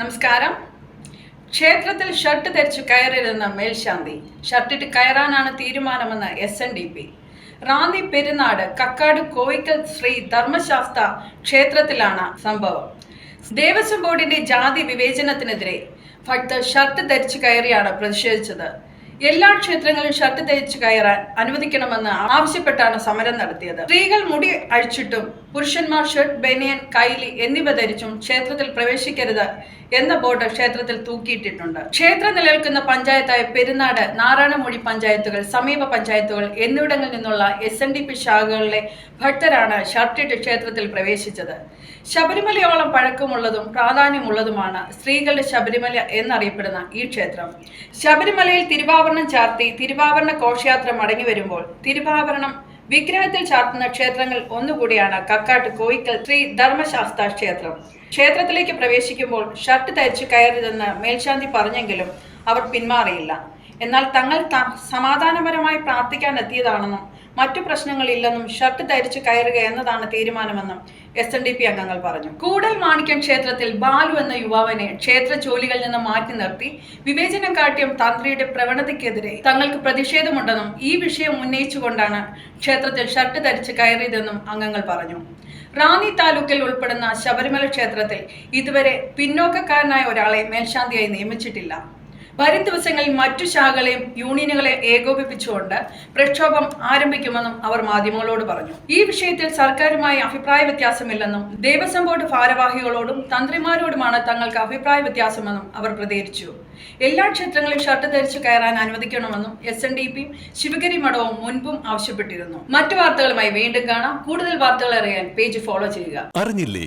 നമസ്കാരം. ക്ഷേത്രത്തിൽ ഷർട്ട് ധരിച്ച് കയറരുതെന്ന് മേൽശാന്തി ഷർട്ടിട്ട് കയറാനാണ് തീരുമാനമെന്ന് S N D P Ranni Perunad Kakkad Koickal Sree Dharmashastra ക്ഷേത്രത്തിലാണ് സംഭവം. ദേവസ്വം ബോർഡിന്റെ ജാതി വിവേചനത്തിനെതിരെ ഭക്തർ ഷർട്ട് ധരിച്ചു കയറിയാണ് പ്രതിഷേധിച്ചത്. എല്ലാ ക്ഷേത്രങ്ങളിലും ഷർട്ട് ധരിച്ചു കയറാൻ അനുവദിക്കണമെന്ന് ആവശ്യപ്പെട്ടാണ് സമരം നടത്തിയത്. സ്ത്രീകൾ മുടി അഴിച്ചിട്ടും പുരുഷന്മാർ ഷർട്ട് ബനിയൻ കൈലി എന്നിവ ധരിച്ചും ക്ഷേത്രത്തിൽ പ്രവേശിക്കരുത് എന്ന ബോർഡ് ക്ഷേത്രത്തിൽ തൂക്കിയിട്ടിട്ടുണ്ട്. ക്ഷേത്രം നിലനിൽക്കുന്ന പഞ്ചായത്തായ പെരുന്നാട് നാരായണമൊഴി പഞ്ചായത്തുകൾ സമീപ പഞ്ചായത്തുകൾ എന്നിവിടങ്ങളിൽ നിന്നുള്ള എസ് എൻ ഡി പി ശാഖകളിലെ ഭക്തരാണ് ഷർട്ടിട്ട് ക്ഷേത്രത്തിൽ പ്രവേശിച്ചത്. ശബരിമലയോളം പഴക്കമുള്ളതും പ്രാധാന്യമുള്ളതുമാണ് സ്ത്രീകളുടെ ശബരിമല എന്നറിയപ്പെടുന്ന ഈ ക്ഷേത്രം. ശബരിമലയിൽ തിരുവാഭരണം ചാർത്തി തിരുവാഭരണ ഘോഷയാത്ര മടങ്ങി വരുമ്പോൾ തിരുവാഭരണം വിഗ്രഹത്തിൽ ചാർത്തുന്ന ക്ഷേത്രങ്ങൾ ഒന്നുകൂടിയാണ് കക്കാട്ട് കോയിക്കൽ ശ്രീ ധർമ്മശാസ്ത്ര ക്ഷേത്രം. ക്ഷേത്രത്തിലേക്ക് പ്രവേശിക്കുമ്പോൾ ഷർട്ട് തയ്ച്ച് കയറരുതെന്ന് മേൽശാന്തി പറഞ്ഞെങ്കിലും അവർ പിന്മാറിയില്ല. എന്നാൽ തങ്ങൾ സമാധാനപരമായി പ്രാർത്ഥിക്കാൻ എത്തിയതാണെന്നും മറ്റു പ്രശ്നങ്ങളില്ലെന്നും ഷർട്ട് ധരിച്ചു കയറുക എന്നതാണ് തീരുമാനമെന്നും എസ് എൻ ഡി പി അംഗങ്ങൾ പറഞ്ഞു. കൂടൽ മാണിക്യം ക്ഷേത്രത്തിൽ ബാലു എന്ന യുവാവിനെ ക്ഷേത്ര ജോലികളിൽ നിന്ന് മാറ്റി നിർത്തി വിവേചനം കാട്ടിയ തന്ത്രിയുടെ പ്രവണതയ്ക്കെതിരെ തങ്ങൾക്ക് പ്രതിഷേധമുണ്ടെന്നും ഈ വിഷയം ഉന്നയിച്ചുകൊണ്ടാണ് ക്ഷേത്രത്തിൽ ഷർട്ട് ധരിച്ച് കയറിയതെന്നും അംഗങ്ങൾ പറഞ്ഞു. റാന്നി താലൂക്കിൽ ഉൾപ്പെടുന്ന ശബരിമല ക്ഷേത്രത്തിൽ ഇതുവരെ പിന്നോക്കക്കാരനായ ഒരാളെ മേൽശാന്തിയായി നിയമിച്ചിട്ടില്ല. വരും ദിവസങ്ങളിൽ മറ്റു ശാഖകളെയും യൂണിയനുകളെ ഏകോപിപ്പിച്ചുകൊണ്ട് പ്രക്ഷോഭം ആരംഭിക്കുമെന്നും അവർ മാധ്യമങ്ങളോട് പറഞ്ഞു. ഈ വിഷയത്തിൽ സർക്കാരുമായി അഭിപ്രായ വ്യത്യാസമില്ലെന്നും ദേവസ്വം ബോർഡ് ഭാരവാഹികളോടും തന്ത്രിമാരോടുമാണ് തങ്ങൾക്ക് അഭിപ്രായ വ്യത്യാസമെന്നും അവർ പ്രതികരിച്ചു. എല്ലാ ക്ഷേത്രങ്ങളിലും ഷർട്ട് ധരിച്ചു കയറാൻ അനുവദിക്കണമെന്നും എസ് എൻ ഡി പിയും ശിവഗിരി മഠവും മുൻപും ആവശ്യപ്പെട്ടിരുന്നു. മറ്റു വാർത്തകളുമായി വീണ്ടും കാണാം. കൂടുതൽ വാർത്തകൾ അറിയാൻ പേജ് ഫോളോ ചെയ്യുക. അറിഞ്ഞില്ലേ?